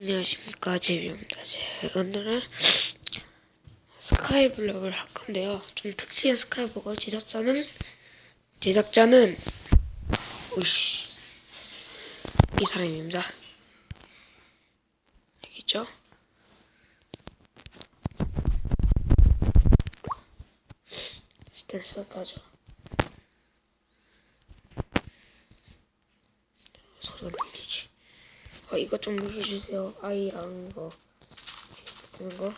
안녕하십니까 제비입니다. 제 오늘은 스카이블럭을 할 건데요. 좀 특이한 스카이블럭 제작자는 제작자는 오씨 이 사람입니다. 알겠죠? 스탠스 하죠. 소리가 이거 좀 눌러주세요. 아이랑 이거 되는 거.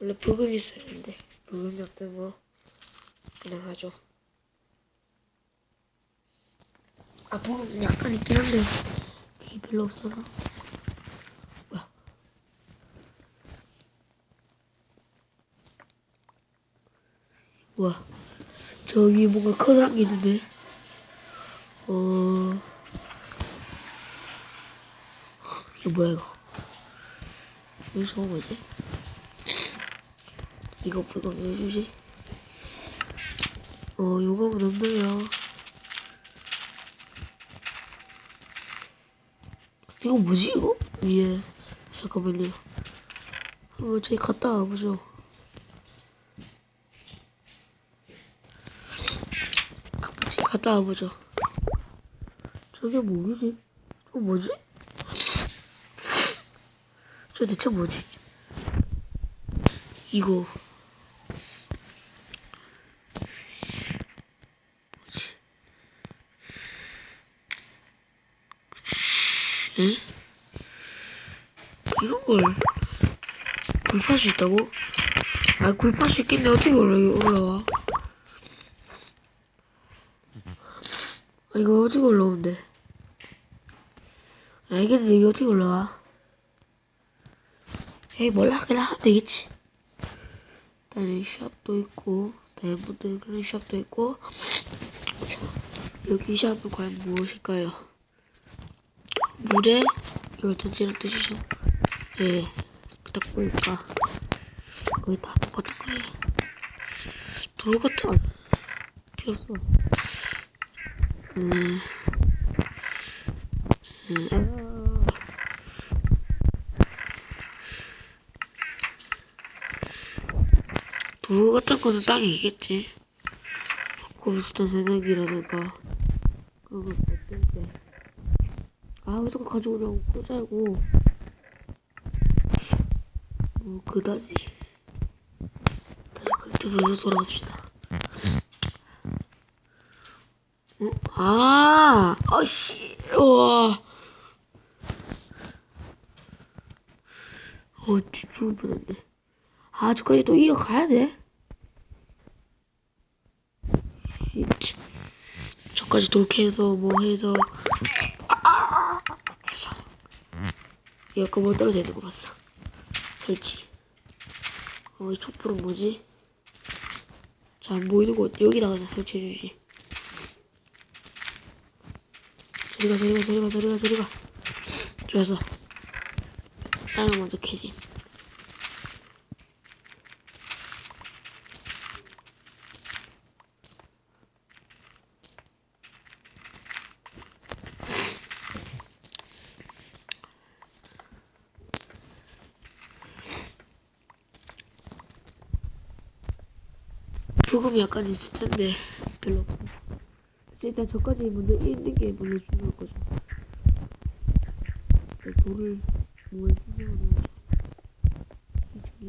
원래 부금이 쓰는데 부금이 없던 거 그냥 하죠. 아 부금 약간 있긴 한데 그게 별로 없어서. 뭐야? 뭐야? 저기 뭔가 커다란 게 있는데. 어. 이거 뭐야 이거 저거 뭐지? 이거 이거 왜 주지? 어 요거면 없네요 이거 뭐지 이거? 위에 잠깐만요 한번 저기 갔다 와보죠 저기 갔다 와보죠 저게 뭐지? 저거 뭐지? 저 대체 뭐지? 이거? 에? 이런 걸 구입할 수 있다고? 아 구입할 수 있겠네 어떻게 올라 올라와? 아 이거 어떻게 올라오는데? 알겠는데 이거 어떻게 올라와? 에이 몰라 그냥 하면 되겠지. 일단은 샵도 있고 다이아몬드 그런 샵도 있고 자, 여기 샵은 과연 무엇일까요? 물에 이걸 던지는 뜻이죠. 예, 딱 보니까 거의 다 똑같은 거예요. 돌 같은 거 필요 없어 음, 음, 아. 돌 같은 거는 있겠지. 고블스톤 새내기라든가 그런 건 어떨 아, 왜 자꾸 가져오냐고 끄자고. 뭐 그다지. 다시 발트브에서 돌아옵시다. 어? 아, 아씨, 와. 어, 죽을 뻔했네. 아, 저까지 또 이어가야 돼? 저까지 돌캐해서 뭐 해서. 아, 해서. 얘가 그뭐 떨어져 있는 거 봤어. 설치. 어, 이 촛불은 뭐지? 잘안 보이는 곳. 여기다가 그냥 설치해주지. 저리가 저리가 저리가 저리가 저리가. 좋아서. 땅을 먼저 캐지 부금이 약간 있을 텐데 별로 없어. 일단 저까지 먼저 있는 게 먼저 중요한 거죠. 네, 돌을 뭐에 쓰냐고 해야죠. 솔직히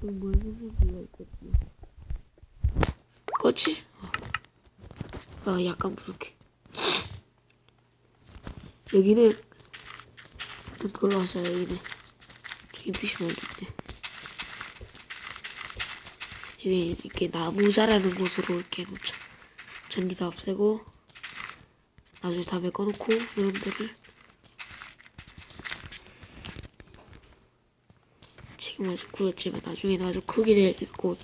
돌 뭐에 쓰는지가 있거든요. 거치? 어. 아 약간 부족해. 여기는 그걸로 하자 여기는 저기 빛이 올렸네. 이렇게 나무 자라는 곳으로 이렇게 놓죠. 전기 다 없애고 나중에 담에 꺼놓고 이런 데를 지금 아직 구렸지만 나중에는 아주 크게 될 곳.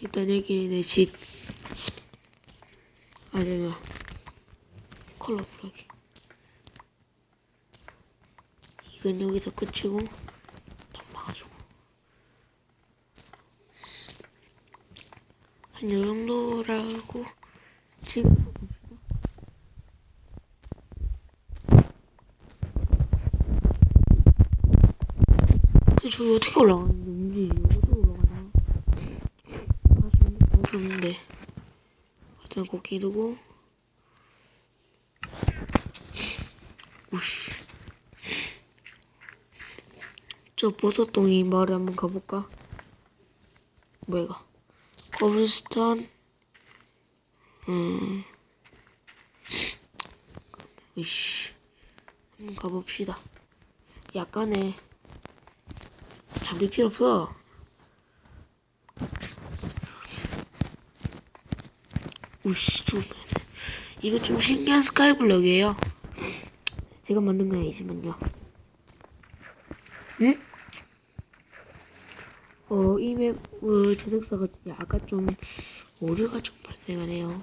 일단 여기 내 집. 아니면 컬러풀하게. 이건 여기서 끝이고 딱 막아주고. 한 요 정도라고 지금 저기 어떻게 올라가는데 어디로 올라가냐 다시 볼수 없는데. 하여튼 고기 두고. 오씨. 저 보석동이 마을에 한번 가볼까? 뭐야 이거 거블스턴? 음. 으씨. 한번 가봅시다. 약간의 잠들 필요 없어. 우씨 죽으면 이거 좀 신기한 스카이블럭이에요. 제가 만든 건 아니지만요. 응? 어, 이 맵 어, 제작사가 약간 좀 오류가 좀 발생하네요.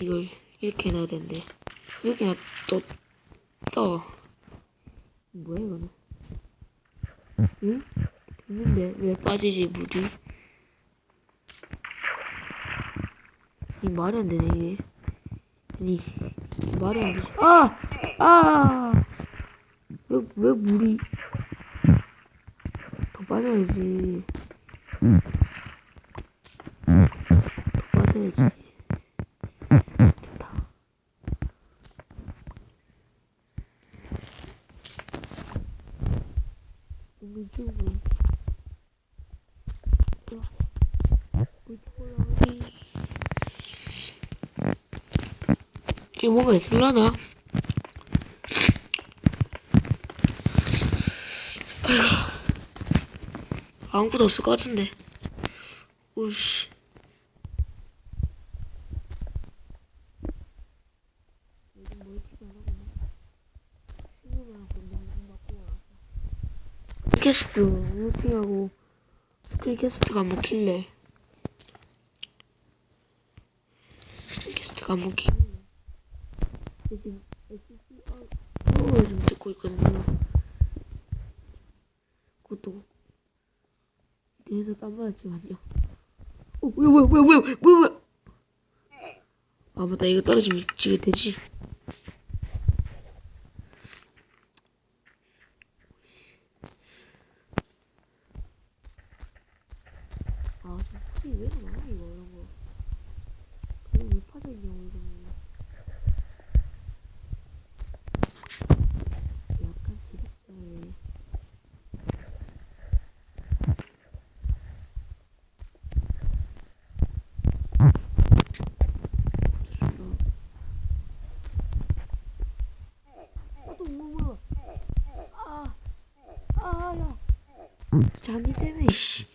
이걸 이렇게 해놔야 되는데 이렇게 해놔 또 떠. 뭐야 이거는? 응? 됐는데 왜 빠지지 물이? 이 말이 안 되네 이게. 아니 말이 안 되지. 아! 아! 왜, 왜 물이 더 빠져야지. 더 빠져야지. 됐다. 올라가기. 이게 뭐가 있을라나? 아 무것도 없을 것 같은데. 오씨. 캐스트 루팅하고 스크린 캐스트가 안 먹힐래. 스크린 캐스트가 안 먹힐래. 근데 지금 SCR 좀 듣고 있거든요. 그것도 뒤에서 땀 맞았지만요. 어, 뭐야, 뭐야, 뭐야, 뭐야, 뭐야, 뭐야. 아, 맞다. 이거 떨어지면 지게 되지. 아, 왜 이렇게 많아, 이거, 이런 거. 그냥 왜 파져있냐고, 이거. 약간 지력자에. 아, 또 뭐, 뭐야. 아, 아, 야. 잔디 때문에, 씨.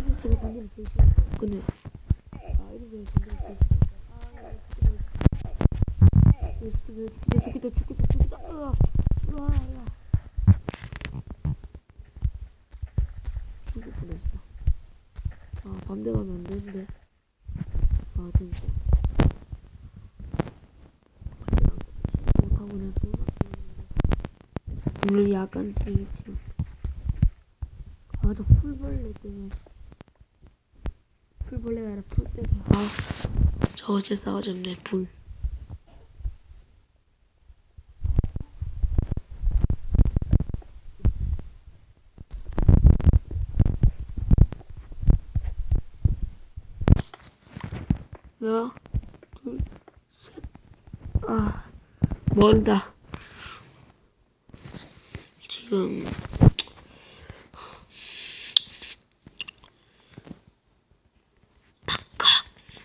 이거 제가 잔디를 제일 싫어해요. 근데, 아, 이런 거 잔디를 제일 싫어해요. 아, 야, 죽겠다, 죽겠다, 죽겠다, 으아, 으아, 야. 죽을 뻔했어. 아, 반대 가면 안 되는데. 아, 진짜. 못하고 내가 또. 오늘 약간 재 아, 저 풀벌레 때문에. 풀벌레가 아니라 풀 때문에. 아, 저 어제 싸워졌네, 불. 하나, 둘, 셋. 아, 멀다. 지금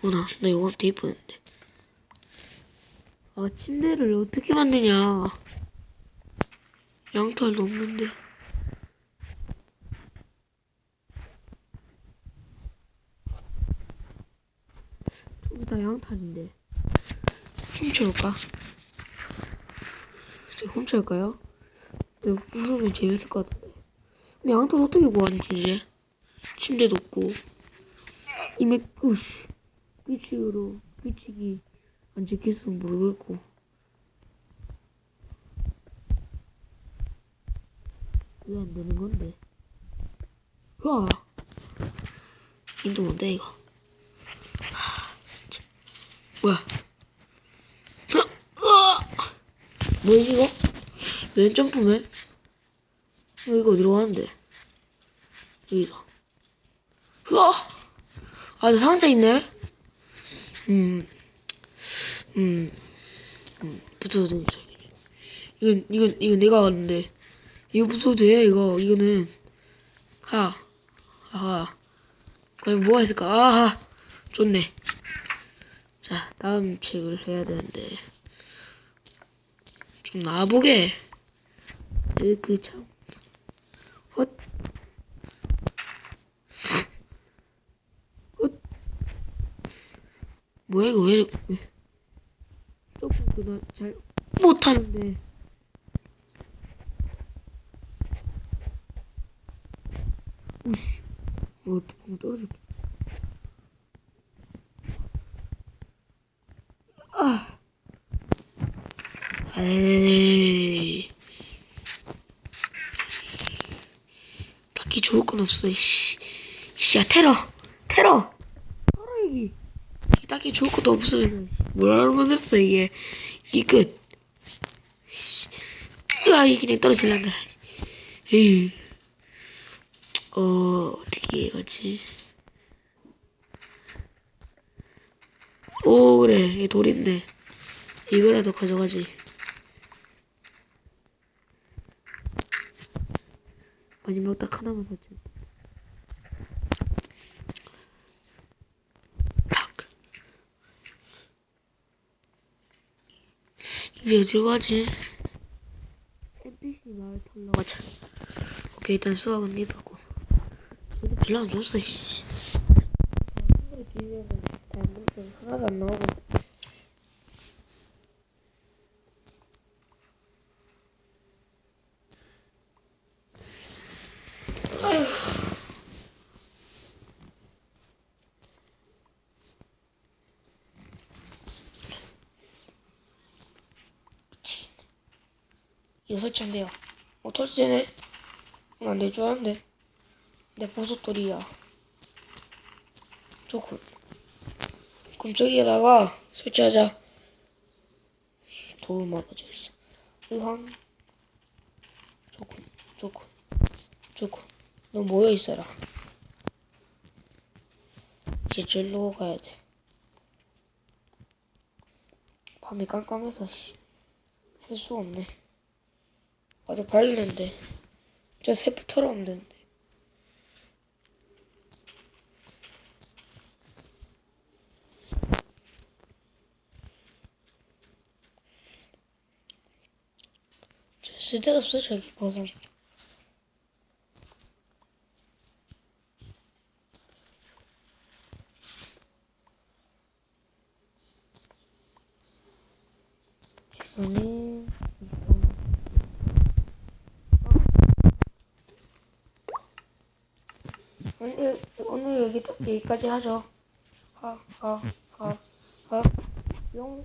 어나 나 이거 되게 이쁘는데. 아 침대를 어떻게 만드냐? 양털도 없는데. 저기 다 양털인데. 훔쳐올까? 저 훔쳐올까요? 이거 부수면 재밌을 것 같은데. 근데 양털 어떻게 구하지 이제? 침대도 없고. 이메 으씨 규칙으로 규칙이 안 지켰으면 모르겠고. 왜 안 되는 건데? 와 인도 뭔데 이거? 하. 뭐야? 뭐지 이거? 왼 점프맨? 이거, 이거 어디로 가는데? 여기다. 으아! 아, 내 상자 있네? 음, 음, 음, 붙여도 되죠. 이건, 이건, 이건 내가 왔는데. 이거 붙여도 돼, 이거. 이거는. 하. 아하. 과연 뭐가 있을까? 아하. 좋네. 자, 다음 책을 해야 되는데. 좀 나와보게. 그, 참. 뭐야, 이거 왜. 조금 그나 잘 못하는데. 우씨. 뭐, 뭐 떨어졌 아. 에이. 딱히 좋을 건 없어, 씨. 씨, 야, 테러. 테러. 딱히 좋을 것도 없으면, 뭐라 만들었어, 이게. 이 끝. 으아, 이 그냥 떨어질란다. 에이. 어, 어떻게 해가지? 오, 그래. 이돌 있네. 이거라도 가져가지. 마지막 딱 하나만 샀지. 딱. 이제 어디로 가지? NPC 마을 털러 가자. 오케이, 일단 수학은. 여기 별로 안 줬어, 씨. 하나도 안 나오고. 안 돼요. 어, 설치되네. 안될 줄 알았는데. 내 버섯돌이야. 좋군. 그럼 저기에다가 설치하자. 돌 막아져 있어. 의왕. 좋군. 좋군. 좋군. 너 모여 있어라. 이제 절로 가야 돼. 밤이 깜깜해서 씨. 할수 없네. 아직 밝는데. 저 세포 털어오면 되는데. 저 쓸데없어 저기 버섯. 오늘 오늘 여기 여기까지 하죠. 하 하 하 하 용.